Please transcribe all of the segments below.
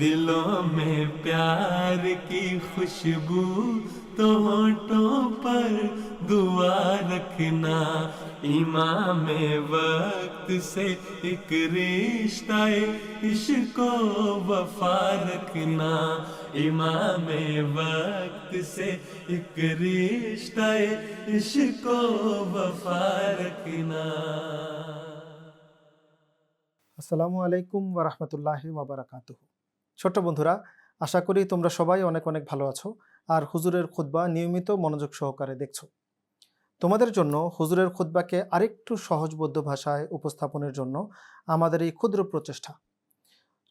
دلوں میں پیار کی خوشبو تو ہونٹوں پر دعا رکھنا۔ امام وقت سے ایک رشتہ عشق و وفا رکھنا۔ امام وقت سے ایک رشتہ عشق و وفا رکھنا۔ السلام علیکم ورحمۃ اللہ وبرکاتہ۔ ছোট্ট বন্ধুরা, আশা করি তোমরা সবাই অনেক অনেক ভালো আছো আর হুজুরের খুতবা নিয়মিত মনোযোগ সহকারে দেখছ। তোমাদের জন্য হুজুরের খুতবাকে আরেকটু সহজবোধ্য ভাষায় উপস্থাপনের জন্য আমাদের এই ক্ষুদ্র প্রচেষ্টা।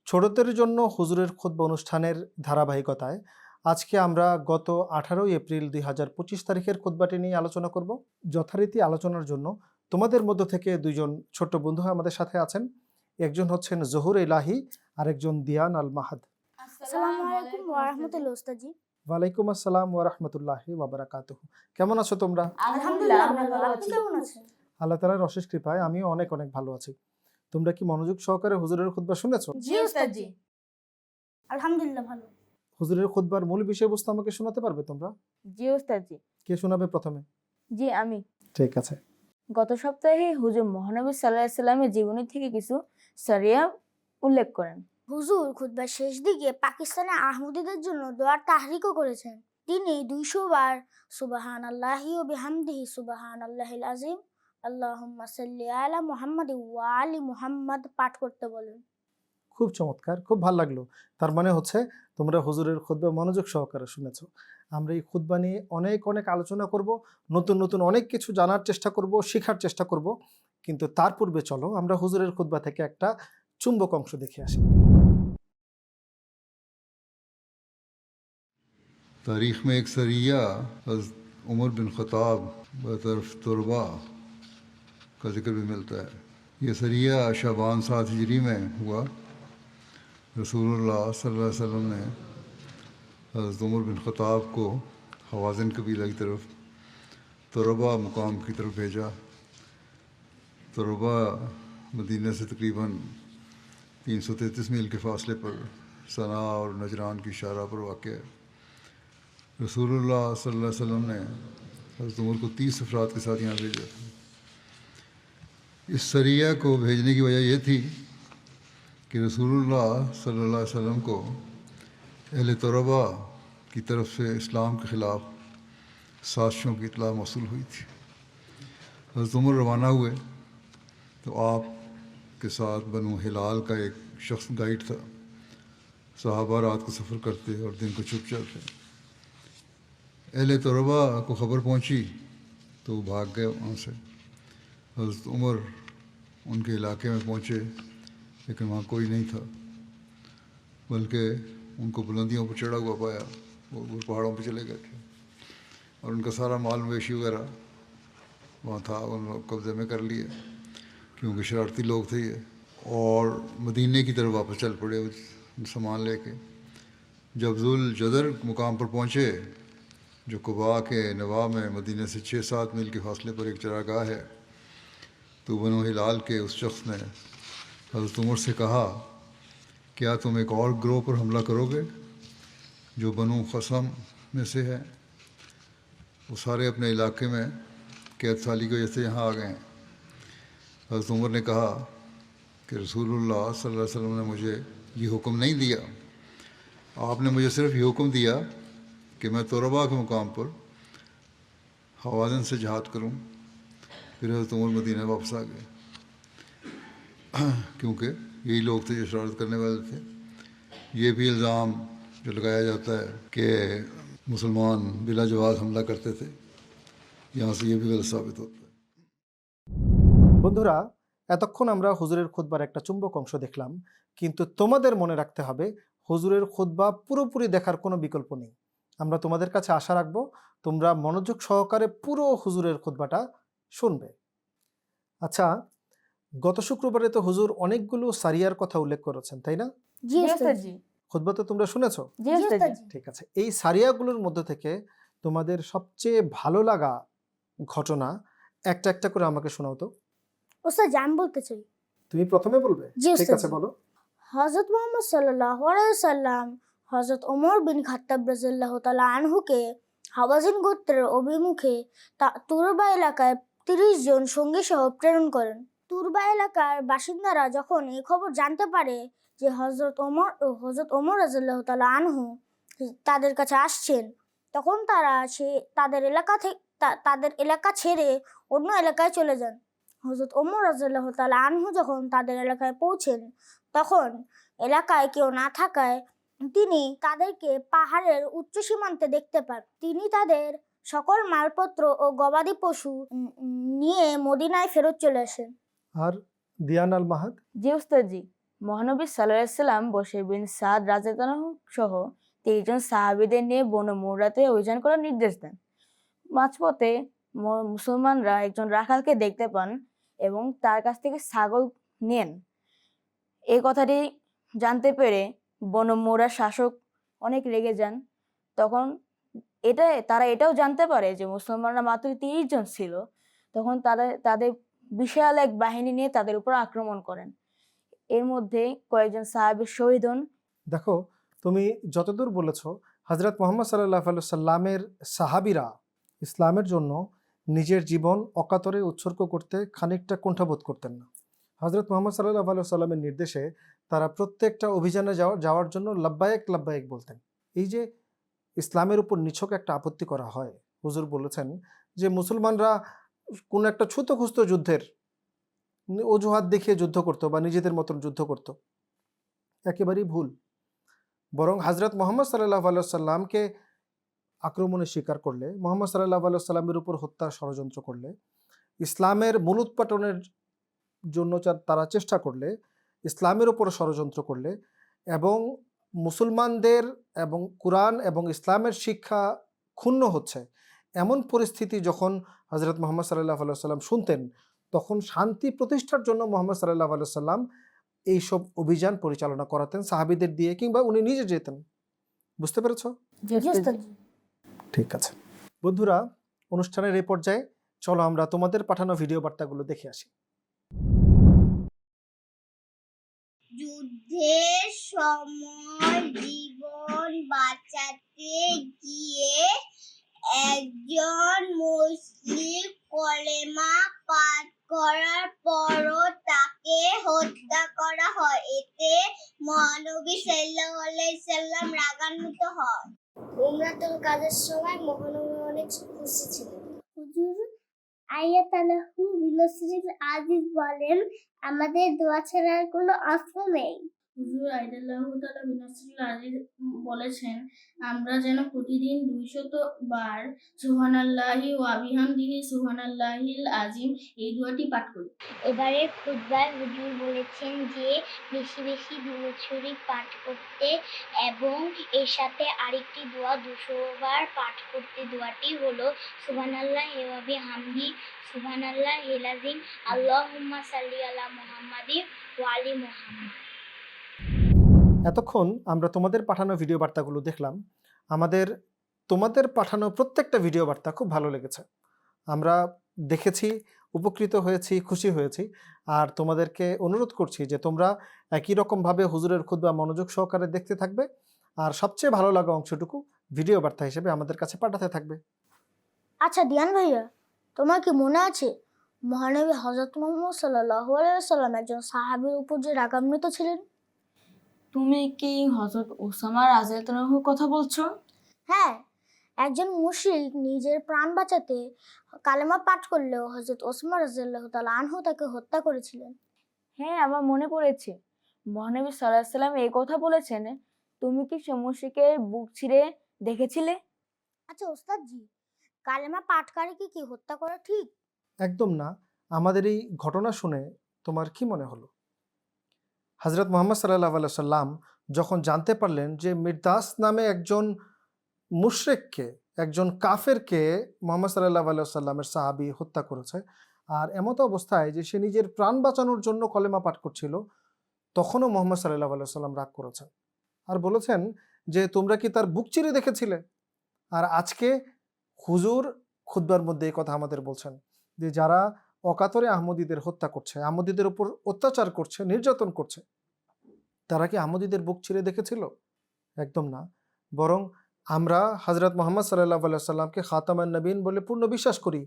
ছোটদের জন্য হুজুরের খুতবা অনুষ্ঠানের ধারাবাহিকতায় আজকে আমরা গত আঠারোই এপ্রিল দুই হাজার পঁচিশ তারিখের খুতবাটি নিয়ে আলোচনা করব। যথারীতি আলোচনার জন্য তোমাদের মধ্য থেকে দুজন ছোট্ট বন্ধু আমাদের সাথে আছেন। একজন হচ্ছেন জহুর ইলাহি আর একজন দিয়ান আল মাহাদ আসসালামু আলাইকুম ওয়া রাহমাতুল্লাহ। উস্তাজি ওয়ালাইকুম আসসালাম ওয়া রাহমাতুল্লাহি ওয়া বারাকাতুহু। কেমন আছো তোমরা? আলহামদুলিল্লাহ আমরা ভালো আছি। কেমন আছেন? আল্লাহ তাআলার অশেষ কৃপায় আমিও অনেক অনেক ভালো আছি। তোমরা কি মনোযোগ সহকারে হুজুরের খুতবা শুনেছো? জি উস্তাজি আলহামদুলিল্লাহ ভালো। হুজুরের খুতবার মূল বিষয়বস্তু আমাকে শোনাতে পারবে তোমরা? জি ওস্তাদজি কে শোনাবে প্রথমে? জি আমি। ঠিক আছে। গত সপ্তাহে হুজুর মহানবী সাল্লাহ সাল্লামের জীবনী থেকে কিছু সারিয়া উল্লেখ করেন। হুজুর খুতবার শেষ দিকে পাকিস্তানের আহমদীদের জন্য দোয়ার তাহরিকও করেছেন। তিনি দুইশো বার সুবাহান আল্লাহি ও বিহামদিহি সুবাহান আল্লাহ আজিম আল্লাহুম্মা সাল্লি আলা মুহাম্মাদ ওয়া আলি মুহাম্মাদ পাঠ করতে বলেন। খুব চমৎকার খুব ভালো লাগল। তার মানে হচ্ছে তোমরা হুজুরের খুতবা মনোযোগ সহকারে শুনেছো। আমরা এই খুতবা নিয়ে অনেক অনেক আলোচনা করব নতুন নতুন অনেক কিছু জানার চেষ্টা করব শেখার চেষ্টা করব। কিন্তু তার পূর্বে চলো، আমরা হুজুরের খুদ্া থেকে একটা চুম্বক অংশ দেখে আসি। تاریخ میں ایک سریہ عمر بن خطاب بطرف تربا کا ذکر بھی ملتا ہے۔ یہ سریہ شعبان سات ہجری میں ہوا۔ رسول اللہ صلی اللہ علیہ وسلم نے حضرت عمر بن خطاب کو حوازن قبیلہ کی طرف تربا مقام کی طرف بھیجا۔ طلباء مدینہ سے تقریباً تین سو تینتیس میل کے فاصلے پر ثنا اور نجران کی شارہ پر واقع ہے۔ رسول اللہ صلی اللہ علیہ وسلم نے حضرت عمر کو تیس افراد کے ساتھ یہاں بھیجا تھا۔ اس سریہ کو بھیجنے کی وجہ یہ تھی کہ رسول اللہ صلی اللہ علیہ وسلم کو اہل تربا کی طرف سے اسلام کے خلاف سازشوں کی اطلاع موصول ہوئی تھی۔ حضرت عمر روانہ ہوئے۔ تو آپ کے ساتھ بنو ہلال کا ایک شخص گائیڈ تھا۔ صحابہ رات کو سفر کرتے اور دن کو چھپ چلتے۔ اہل طلباء کو خبر پہنچی تو وہ بھاگ گئے وہاں سے۔ حضرت عمر ان کے علاقے میں پہنچے، لیکن وہاں کوئی نہیں تھا۔ بلکہ ان کو بلندیوں پر چڑھا ہوا پایا، وہ پہاڑوں پہ چلے گئے تھے۔ اور ان کا سارا مال مویشی وغیرہ وہاں تھا، ان قبضے میں کر لیے۔ کیونکہ شرارتی لوگ تھے یہ۔ اور مدینہ کی طرف واپس چل پڑے سامان لے کے۔ جب ذوالجدر مقام پر پہنچے، جو قبا کے نواب میں مدینہ سے چھ سات میل کے فاصلے پر ایک چراگاہ ہے، تو بنو ہلال کے اس شخص نے حضرت عمر سے کہا، کیا تم ایک اور گروہ پر حملہ کرو گے جو بنو قسم میں سے ہے؟ وہ سارے اپنے علاقے میں قید سالی کی وجہ سے یہاں آ گئے ہیں۔ حضرت عمر نے کہا کہ رسول اللہ صلی اللہ علیہ وسلم نے مجھے یہ حکم نہیں دیا۔ آپ نے مجھے صرف یہ حکم دیا کہ میں توربا کے مقام پر حوازن سے جہاد کروں۔ پھر حضرت عمر مدینہ واپس آ گئے۔ کیونکہ یہی لوگ تھے جو شرارت کرنے والے تھے۔ یہ بھی الزام جو لگایا جاتا ہے کہ مسلمان بلا جواز حملہ کرتے تھے۔ یہاں سے یہ بھی غلط ثابت ہوتا ہے۔ বন্ধুরা এতক্ষণ আমরা হুজুরের খুতবার একটা চুম্বক অংশ দেখলাম কিন্তু তোমাদের মনে রাখতে হবে হুজুরের খুতবা পুরোপুরি দেখার কোনো বিকল্প নেই। আমরা তোমাদের কাছে আশা রাখব তোমরা মনোযোগ সহকারে পুরো হুজুরের খুতবাটা শুনবে। আচ্ছা গত শুক্রবারে তো হুজুর অনেকগুলো সারিয়ার কথা উল্লেখ করেছেন তাই না? জি জি উস্তাজি তো তোমরা শুনেছো? ঠিক আছে এই সারিয়াগুলোর মধ্যে থেকে তোমাদের সবচেয়ে ভালো লাগা ঘটনা একটা একটা করে আমাকে শোনাও তো। উস্তাজি আমি বলতে চাই। তুমি প্রথমে বলবে? ঠিক আছে বলো। হজরত মোহাম্মদ সাল্লাহ সাল্লাম হজরত ওমর বিন খাত্তাব রাজিল্লাহ তালা আনহুকে হাওয়াজিন গোত্রের অভিমুখে তুরবা এলাকায় তিরিশ জন সঙ্গী সহ প্রেরণ করেন। তুরবা এলাকার বাসিন্দারা যখন এই খবর জানতে পারে যে হজরত ওমর ও হজরত ওমর রাজিল্লাহ তালা আনহু তাদের কাছে আসছেন তখন তারা সে তাদের এলাকা থেকে তাদের এলাকা ছেড়ে অন্য এলাকায় চলে যান। হজরত ওমর রাজিল্লাহ তালা আনহু যখন তাদের এলাকায় পৌঁছেন তখন এলাকায় কেউ না থাকায় তিনি তাদেরকে পাহাড়ের উচ্চ সীমান্তে দেখতে পান। তিনি তাদের সকল মালপত্র ও গবাদি পশু নিয়ে মদিনায় ফেরত চলে আসেন। আর দিয়ান আল মাহাদ? জি উস্তাদজি মহানবী সাল্লাহ সাল্লাম বশির বিন সাদ রাজাতানহ সহ তেইশজন সাহাবিদের নিয়ে বন মুরাতে অভিযান করার নির্দেশ দেন। মাঝপথে মুসলমানরা একজন রাখালকে দেখতে পান এবং তার কাছ থেকে ছাগল নেন। এই কথাটি জানতে পেরে বনমুরার শাসক অনেক রেগে যান। তখন এটা, তারা এটাও জানতে পারে যে মুসলমানরা মাত্র তিরিশ জন ছিল। তখন তারা তাদের বিশাল এক বাহিনী নিয়ে তাদের উপর আক্রমণ করেন। এর মধ্যে কয়েকজন সাহাবী শহীদ হন। দেখো, তুমি যতদূর বলেছ হজরত মোহাম্মদ সাল্লাহ সাল্লামের সাহাবিরা ইসলামের জন্য নিজের জীবন অকাতরে উৎসর্গ করতে খানিকটা কুণ্ঠাবোধ করতেন না। হজরত মোহাম্মদ সাল্লাহ সাল্লামের নির্দেশে তারা প্রত্যেকটা অভিযানে যাওয়া, যাওয়ার জন্য লাব্বায়েক লাব্বায়েক বলতেন। এই যে ইসলামের উপর নিছক একটা আপত্তি করা হয়, হুজুর বলেছেন যে মুসলমানরা কোনো একটা ছুতো ছুতোখুস্ত যুদ্ধের অজুহাত দেখিয়ে যুদ্ধ করতো বা নিজেদের মতন যুদ্ধ করতো। একেবারেই ভুল। বরং হজরত মোহাম্মদ সাল্লাহ আলু সাল্লামকে আক্রমণের শিকার করলে মোহাম্মদ সাল্লাহ সাল্লামের উপর হত্যার ষড়যন্ত্র করলে ইসলামের মূলোৎপাটনের জন্য তারা চেষ্টা করলে ইসলামের উপর ষড়যন্ত্র করলে এবং মুসলমানদের এবং কোরআন এবং ইসলামের শিক্ষা ক্ষুণ্ণ হচ্ছে। এমন পরিস্থিতি যখন হজরত মোহাম্মদ সাল্লাহ সাল্লাম শুনতেন তখন শান্তি প্রতিষ্ঠার জন্য মোহাম্মদ সাল্লাহ সাল্লাম এইসব অভিযান পরিচালনা করাতেন সাহাবিদের দিয়ে কিংবা উনি নিজে যেতেন। বুঝতে পেরেছ জি জি উস্তাদজি। উস্তাদজি। ঠিক আছে। বন্ধুরা, অনুষ্ঠানের এই পর্যায়ে চলো আমরা তোমাদের পাঠানো ভিডিও বার্তাগুলো দেখে আসি। যুদ্ধের সময়, জীবন বাঁচাতে গিয়ে একজন মুসলিম কলেমা পাঠ করার পরও তাকে হত্যা করা হয়। এতে মহানবী সাল্লাহ সাল্লাম রাগান্বিত হয়। উমরাতুল কাজের সময় মহানবী অনেক খুশি ছিলেন। হুজুর আয়াতালাহু বিনসরিল আজিজ বলেন, আমাদের দোয়া ছাড়া আর কোনো অস্ত্র নেই। হুজুর আইদাল্লাহ তালা বিনাসরুল আজিজ বলেছেন, আমরা যেন প্রতিদিন দুইশত বার সুহান আল্লাহি ওয়াবিহামদিহি সুহান আল্লাহিল আজিম এই দুয়াটি পাঠ করি। এবারে খুতবায় হুজুর বলেছেন যে, বেশি বেশি শরীফ পাঠ করতে এবং এর সাথে আরেকটি দোয়া দুশো বার পাঠ করতে দোয়াটি হলো, সুবহানাল্লাহ হেওয়াবি হামদি সুবহানাল্লাহ হেলাজিম আল্লাহুম্মা সাল্লি আলা মুহাম্মাদি ওয়া আলি মুহাম্মাদ। এতক্ষণ আমরা তোমাদের পাঠানো ভিডিও বার্তাগুলো দেখলাম। আমাদের, তোমাদের পাঠানো প্রত্যেকটা ভিডিও বার্তা খুব ভালো লেগেছে। আমরা দেখেছি, উপকৃত হয়েছি, খুশি হয়েছি। আর তোমাদেরকে অনুরোধ করছি যে তোমরা একই রকমভাবে হুজুরের খুদ্া মনোযোগ সহকারে দেখতে থাকবে। আর সবচেয়ে ভালো লাগা অংশটুকু ভিডিও বার্তা হিসেবে আমাদের কাছে পাঠাতে থাকবে। আচ্ছা দিয়ান ভাইয়া, তোমার কি মনে আছে, মহানবী হজরত মোহাম্মদ সাল্লাহ সাল্লাম একজন সাহাবির উপর যে রাগান্বিত ছিলেন? তুমি কি হজরত ওসামা রাজিয়াতানহুর কথা বলছো? হ্যাঁ একজন মুশরিক নিজের প্রাণ বাঁচাতে কালেমা পাঠ করলেও হজরত ওসমান রাজিয়াল্লাহ তাআলা আনহু তাকে হত্যা করেছিলেন। হ্যাঁ আমার মনে পড়েছে। মহানবী সাল্লাহ সাল্লাম এই কথা বলেছেন তুমি কি সমস্যাকে বুক ছিঁড়ে দেখেছিলে? আচ্ছা ওস্তাদজি কালেমা পাঠকারীকে কি হত্যা করা ঠিক? একদম না। আমাদের এই ঘটনা শুনে তোমার কি মনে হলো? হজরত মোহাম্মদ সাল্লাহ আল্লাহ সাল্লাম যখন জানতে পারলেন যে মির্দাস নামে একজন মুশরেককে, একজন কাফেরকে মোহাম্মদ সাল্লাহ সাল্লামের সাহাবি হত্যা করেছে আর এমত অবস্থায় যে সে নিজের প্রাণ বাঁচানোর জন্য কলেমা পাঠ করছিল, তখনও মোহাম্মদ সাল্লাহ সাল্লাম রাগ করেছেন আর বলেছেন যে, তোমরা কি তার বুক চিরে দেখেছিলে? আর আজকে হুজুর খুদ্বার মধ্যে এই কথা আমাদের বলছেন যে, যারা অকাতরে আহমদীদের হত্যা করছে আহমদীদের উপর অত্যাচার করছে নির্যাতন করছে। তারা কি আহমদীদের বুক ছিঁড়ে দেখেছিল? একদম না। বরং আমরা হজরত মোহাম্মদ সাল্লাহ সাল্লামকে খাতামান নবীন বলে পূর্ণ বিশ্বাস করি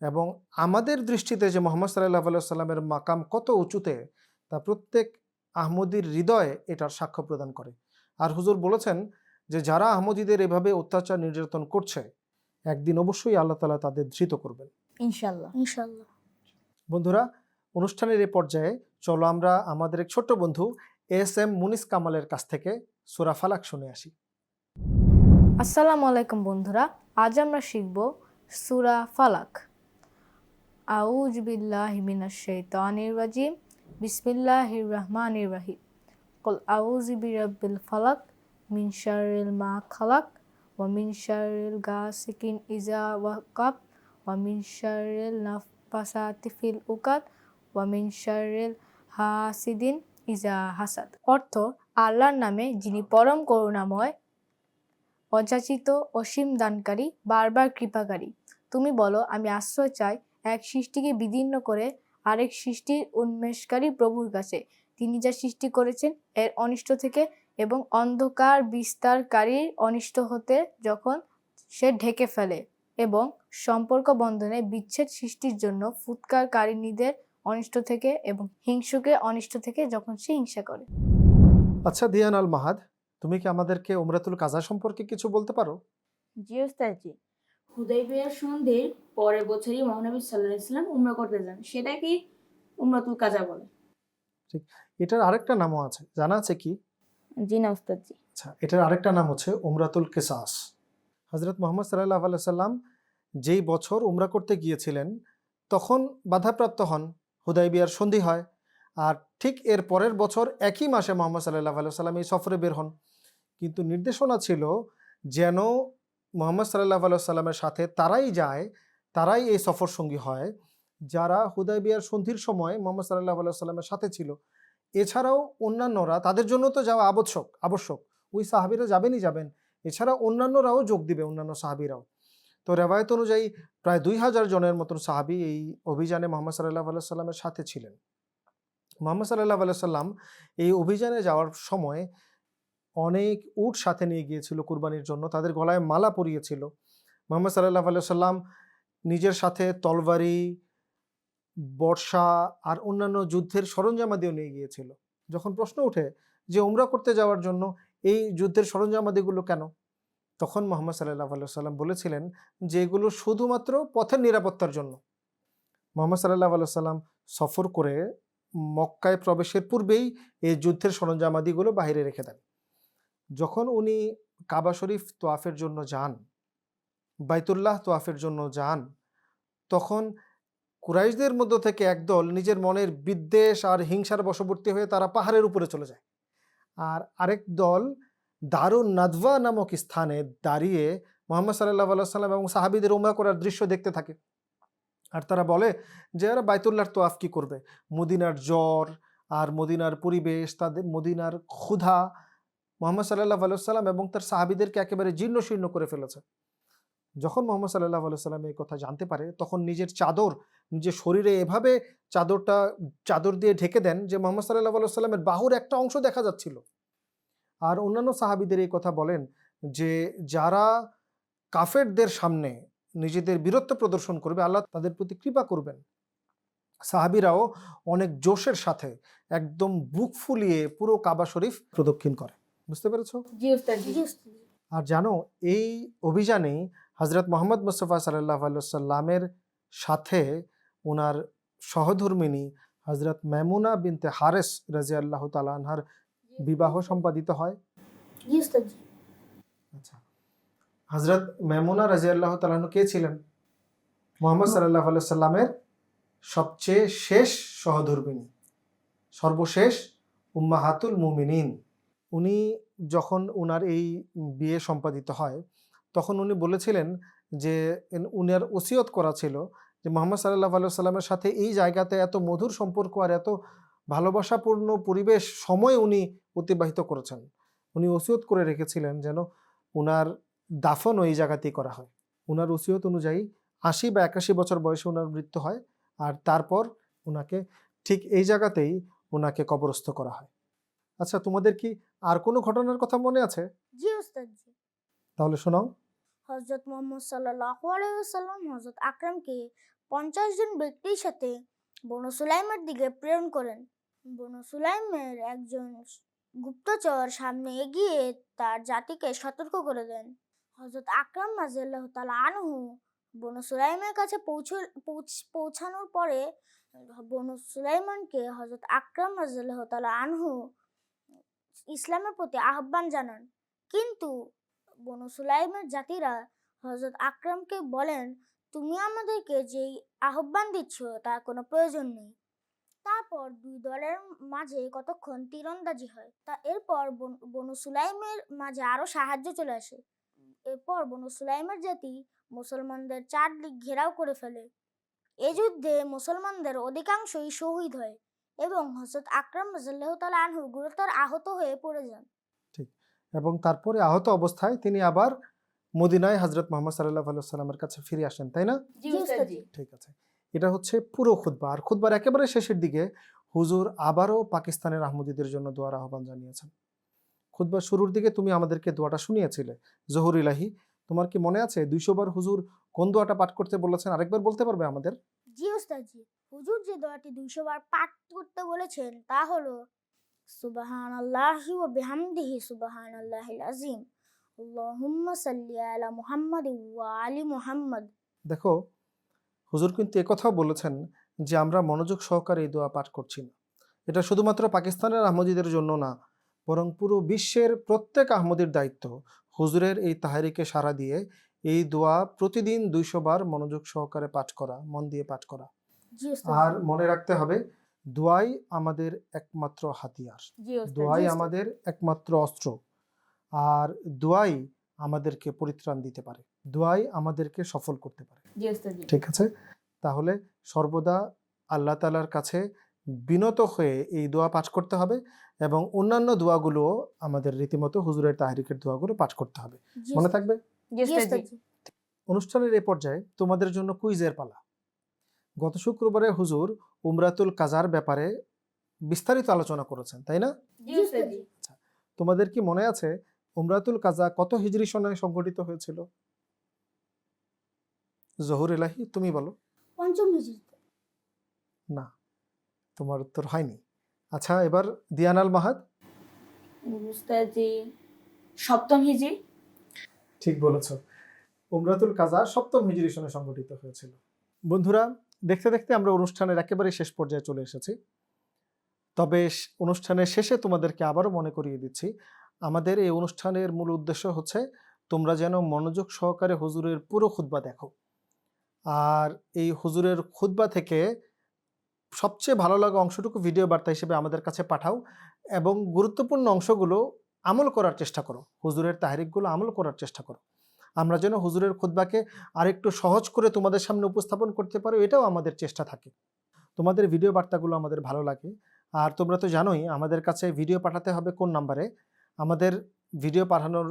এবং আমাদের দৃষ্টিতে যে মোহাম্মদ সাল্লাহ সাল্লামের মাকাম কত উঁচুতে তা প্রত্যেক আহমদীর হৃদয়ে এটার সাক্ষ্য প্রদান করে। আর হুজুর বলেছেন যে যারা আহমদীদের এভাবে অত্যাচার নির্যাতন করছে একদিন অবশ্যই আল্লাহ তালা তাদের ধৃত করবেন। ইনশাল্লাহ ইনশাল্লাহ বন্ধুরা, অনুষ্ঠানের এই পর্যায়ে চলো আমরা আমাদের এক ছোট্ট বন্ধু এস এম মুনিস কামালের কাছ থেকে সুরা ফালাক শুনে আসি। আসসালামু আলাইকুম বন্ধুরা, আজ আমরা শিখব সুরা ফালাক। আউজ বিল্লাহি মিনাশ শাইতানির রাজিম, বিসমিল্লাহির রহমানির রহিম। আউযু বিরাব্বিল ফালাক মিন শাররিল মা খালাক, ওয়া মিন শাররিল গাসিকিন ইজা ওয়াকাব ওয়া মিন শাররিল নাফাসাতি ফিল উকাদ ওয়া মিন শাররিল হাসিদিন ইজা হাসাদ অর্থ আল্লাহর নামে যিনি পরম করুণাময় অযাচিত অসীম দানকারী বারবার কৃপাকারী তুমি বলো আমি আশ্রয় চাই এক সৃষ্টিকে বিদীর্ণ করে আরেক সৃষ্টির উন্মেষকারী প্রভুর কাছে তিনি যা সৃষ্টি করেছেন এর অনিষ্ট থেকে এবং অন্ধকার বিস্তারকারীর অনিষ্ট হতে যখন সে ঢেকে ফেলে এবং সম্পর্ক বন্ধনে বিচ্ছেদ সৃষ্টির জন্য ফুৎকারকারিণীদের অনিষ্ট থেকে এবং হিংসুকে অনিষ্ট থেকে যখন সে হিংসা করে। আচ্ছা দিয়ান আল মাহাদ তুমি কি আমাদেরকে উমরাতুল কাজা সম্পর্কে কিছু বলতে পারো? জি ওস্তাদজি। হুদাইবিয়ার সন্ধির পরের বছরই মহানবী সাল্লাহ ইসলাম উমরা করতে যান। সেটা কি উমরাতুল কাজা বলে? ঠিক। এটার আরেকটা নামও আছে। জানা আছে কি? জি না ওস্তাদজি। আচ্ছা এটার আরেকটা নাম হচ্ছে উমরাতুল কেসাস। হজরত মোহাম্মদ সাল্লাহ আলাইসাল্লাম যেই বছর উমরা করতে গিয়েছিলেন, তখন বাধাপ্রাপ্ত হন, হুদাইবিয়ার সন্ধি হয় আর ঠিক এর পরের বছর একই মাসে মোহাম্মদ সাল্লাহ আলাইসাল্লাম এই সফরে বের হন। কিন্তু নির্দেশনা ছিল যেন মোহাম্মদ সাল্লাহ আলাইসাল্লামের সাথে তারাই যায়, তারাই এই সফর সঙ্গী হয়। যারা হুদাইবিয়ার সন্ধির সময় মোহাম্মদ সাল্লাহ আলাইসাল্লামের সাথে ছিল, এছাড়াও অন্যান্যরা তাদের জন্য তো যাওয়া আবশ্যক আবশ্যক। ওই সাহাবিরা যাবেনই যাবেন এছাড়া অন্যান্যরাও যোগ দিবে, অন্যান্য সাহাবিরাও। তো রেওয়ায়ত অনুযায়ী প্রায় দুই হাজার জনের মতন সাহাবি এই অভিযানে মোহাম্মদ সাল্লাহ আল্লাহ সাল্লামের সাথে ছিলেন। মোহাম্মদ সাল্লাহ আল্লাহ সাল্লাম এই অভিযানে যাওয়ার সময় অনেক উট সাথে নিয়ে গিয়েছিল কুরবানির জন্য, তাদের গলায় মালা পরিয়েছিল। মোহাম্মদ সাল্লাহ আল্লাহ সাল্লাম নিজের সাথে তলবারি, বর্ষা আর অন্যান্য যুদ্ধের সরঞ্জামাদিও নিয়ে গিয়েছিল। যখন প্রশ্ন ওঠে যে উমরা করতে যাওয়ার জন্য এই যুদ্ধের সরঞ্জামাদিগুলো কেন? তখন মোহাম্মদ সাল্লাহ সাল্লাম বলেছিলেন যে এগুলো শুধুমাত্র পথের নিরাপত্তার জন্য। মোহাম্মদ সাল্লাহ সাল্লাম সফর করে মক্কায় প্রবেশের পূর্বেই এই যুদ্ধের সরঞ্জামাদিগুলো বাইরে রেখে দেন। যখন উনি কাবা শরীফ তোয়াফের জন্য যান, বাইতুল্লাহ তোয়াফের জন্য যান, তখন কুরাইশদের মধ্য থেকে একদল নিজের মনের বিদ্বেষ আর হিংসার বশবর্তী হয়ে তারা পাহাড়ের উপরে চলে যায়। আর আরেক দল দারুণ নাদওয়া নামক স্থানে দাঁড়িয়ে মোহাম্মদ সাল্লাহ সাল্লাম এবং সাহাবিদের উমরা করার দৃশ্য দেখতে থাকে। আর তারা বলে যে, এরা বাইতুল্লাহর তোয়াফ কী করবে? মদিনার জ্বর আর মদিনার পরিবেশ, তাদের মদিনার ক্ষুধা মোহাম্মদ সাল্লাহ সাল্লাম এবং তার সাহাবিদেরকে একেবারে জীর্ণ শীর্ণ করে ফেলেছে। যখন মোহাম্মদ সাল্লাহ সাল্লাম এই কথা জানতে পারে তখন নিজের চাদর নিজের শরীরে এভাবে চাদরটা চাদর দিয়ে ঢেকে দেন যে মোহাম্মদ সাল্লাহ সাল্লামের বাহুর একটা অংশ দেখা যাচ্ছিল। আর অন্যান্য সাহাবিদের এই কথা বলেন যে যারা কাফেরদের সামনে নিজেদের বীরত্ব প্রদর্শন করবে আল্লাহ তাদের প্রতি কৃপা করবেন। সাহাবিরাও অনেক জোশের সাথে একদম বুক ফুলিয়ে পুরো কাবা শরীফ প্রদক্ষিণ করে। বুঝতে পেরেছ। আর জানো এই অভিযানেই হজরত মোহাম্মদ মুস্তফা সাল্লাহ সাল্লামের সাথে ওনার সহধর্মিনী হজরত মেমুনা বিনতে হারেস রাজি আল্লাহ তালানহার বিবাহ সম্পাদিত হয়। আচ্ছা। হজরত মেমুনা রাজি আল্লাহ তালাহন কে ছিলেন? মোহাম্মদ সাল্লাহ সাল্লামের সবচেয়ে শেষ সহধর্মিনী সর্বশেষ উম্মাহাতুল মুমিনিন। উনি যখন উনার এই বিয়ে সম্পাদিত হয় তখন উনি বলেছিলেন যে উনার ওসিয়ত করা ছিল যে মোহাম্মদ সাল্লাহ সাল্লামের সাথে এই জায়গাতে এত মধুর সম্পর্ক আর এত ভালোবাসাপূর্ণ পরিবেশ সময় উনি অতিবাহিত করেছেন। উনি ওসিয়ত করে রেখেছিলেন যেন উনার দাফন ওই জায়গাতেই করা হয়। উনার ওসিয়ত অনুযায়ী আশি বা একাশি বছর বয়সে ওনার মৃত্যু হয় আর তারপর ওনাকে ঠিক এই জায়গাতেই ওনাকে কবরস্থ করা হয়। আচ্ছা তোমাদের কি আর কোনো ঘটনার কথা মনে আছে? জি ওস্তাদ তাহলে শোনাও। হজরত মোহাম্মদ সাল্লাহ আলাইসাল্লাম হজরত আকরামকে পঞ্চাশ জন ব্যক্তির সাথে বনু সুলাইমের দিকে প্রেরণ করেন। বনু সুলাইমের একজন গুপ্তচর সামনে এগিয়ে তার জাতিকে সতর্ক করে দেন। হজরত আকরাম মাজিয়াল্লাহ তালা আনহু বনু সুলাইমের কাছে পৌঁছ, পৌঁছ- পৌঁছানোর পরে বনু সুলাইমানকে হজরত আকরাম মাজিয়াল্লাহ তালা আনহু ইসলামের প্রতি আহ্বান জানান। কিন্তু বনু সুলাইমের জাতিরা হজরত আকরামকে বলেন, তুমি আমাদেরকে যেই আহ্বান দিচ্ছ তার কোনো প্রয়োজন নেই। তারপর দুই দলের মাঝে কতক্ষণ তীরন্দাজি হয়। তা এরপর বন- সুলাইমের মাঝে আরও সাহায্য চলে আসে। এরপর বনু সুলাইমের জাতি মুসলমানদের চারদিক ঘেরাও করে ফেলে। এ যুদ্ধে মুসলমানদের অধিকাংশই শহীদ হয় এবং হজরত আকরাম রাজিয়াল্লাহু তাআলা আনহু গুরুতর আহত হয়ে পড়ে যান। এবং তারপরে আহত অবস্থায় তিনি আবার মদিনায় হজরত মোহাম্মদ সাল্লাহ সাল্লামের কাছে ফিরে আসেন তাই না? জি জি, জি। ঠিক আছে। এটা হচ্ছে পুরো খুতবা। আর খুতবার একেবারে শেষের দিকে হুজুর আবারও পাকিস্তানের আহমদীদের জন্য দোয়ার আহ্বান জানিয়েছেন। খুতবার শুরুর দিকে তুমি আমাদেরকে দোয়াটা শুনিয়েছিলে জহুর ইলাহি তোমার কি মনে আছে? দুইশো বার হুজুর কোন দোয়াটা পাঠ করতে বলেছেন? আরেকবার বলতে পারবে আমাদের? জি ওস্তাদজি হুজুর যে দোয়াটি দুইশো বার পাঠ করতে বলেছেন তা হলো ও বেহামদিহি মুহাম্মাদ ওয়া দেখো হুজুর কিন্তু একথাও বলেছেন যে আমরা মনোযোগ সহকারে এই দোয়া পাঠ করছি না। এটা শুধুমাত্র পাকিস্তানের আহমদীদের জন্য না বরং পুরো বিশ্বের প্রত্যেক আহমদীর দায়িত্ব। হুজুরের এই তাহারিকে সাড়া দিয়ে এই দোয়া প্রতিদিন দুইশো বার মনোযোগ সহকারে পাঠ করা মন দিয়ে পাঠ করা। আর মনে রাখতে হবে দোয়াই আমাদের একমাত্র হাতিয়ার। দোয়াই আমাদের একমাত্র অস্ত্র। আর দোয়াই আমাদেরকে পরিত্রাণ দিতে পারে। দোয়াই আমাদেরকে সফল করতে পারে। ঠিক আছে? তাহলে সর্বদা আল্লাহ তালার কাছে বিনত হয়ে এই দোয়া পাঠ করতে হবে এবং অন্যান্য দোয়াগুলো আমাদের রীতিমতো হুজুরের তাহারিকের দোয়াগুলো পাঠ করতে হবে। মনে থাকবে। অনুষ্ঠানের এ পর্যায়ে তোমাদের জন্য কুইজের পালা। গত শুক্রবারে হুজুর উমরাতুল কাজার ব্যাপারে বিস্তারিত আলোচনা করেছেন তাই না? জি তোমাদের কি মনে আছে উমরাতুল কাজা কত হিজরি সনে সংঘটিত হয়েছিল? জহুর এলাহি তুমি বলো। পঞ্চম হিজরিতে। না তোমার উত্তর হয়নি। আচ্ছা এবার দিয়ানাল মাহাদ। সপ্তম হিজি ঠিক বলেছ। উমরাতুল কাজা সপ্তম হিজরি সনে সংগঠিত হয়েছিল। বন্ধুরা দেখতে দেখতে আমরা অনুষ্ঠানের একেবারে শেষ পর্যায়ে চলে এসেছি। তবে অনুষ্ঠানের শেষে তোমাদেরকে আবারও মনে করিয়ে দিচ্ছি, আমাদের এই অনুষ্ঠানের মূল উদ্দেশ্য হচ্ছে তোমরা যেন মনোযোগ সহকারে হুজুরের পুরো খুতবা দেখো। আর এই হুজুরের খুতবা থেকে সবচেয়ে ভালো লাগা অংশটুকু ভিডিও বার্তা হিসেবে আমাদের কাছে পাঠাও এবং গুরুত্বপূর্ণ অংশগুলো আমল করার চেষ্টা করো। হুজুরের তাহারিকগুলো আমল করার চেষ্টা করো। আমরা যেন হুজুরের খুতবাকে আরেকটু সহজ করে তোমাদের সামনে উপস্থাপন করতে পারো, এটাও আমাদের চেষ্টা থাকে। তোমাদের ভিডিও বার্তাগুলো আমাদের ভালো লাগে। আর তোমরা তো জানোই, আমাদের কাছে ভিডিও পাঠাতে হবে কোন নাম্বারে আমাদের ভিডিও পাঠানোর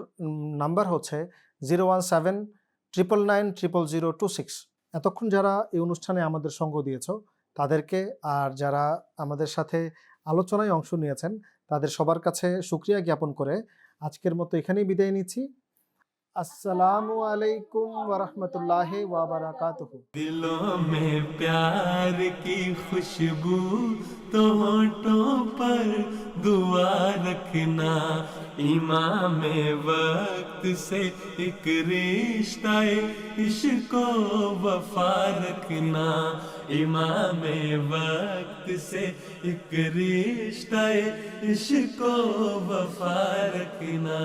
নাম্বার হচ্ছে zero one seven triple nine triple zero two six এতক্ষণ যারা এই অনুষ্ঠানে আমাদের সঙ্গ দিয়েছ, তাদেরকে আর যারা আমাদের সাথে আলোচনায় অংশ নিয়েছেন, তাদের সবার কাছে সুক্রিয়া জ্ঞাপন করে আজকের মতো এখানেই বিদায় নিচ্ছি। السلام علیکم ورحمۃ اللہ وبرکاتہ۔ دلوں میں پیار کی خوشبو تو پر دعا رکھنا۔ امام وقت سے ایک رشتہ عشق و وفا رکھنا۔ امام وقت سے ایک رشتہ عشق و وفا رکھنا۔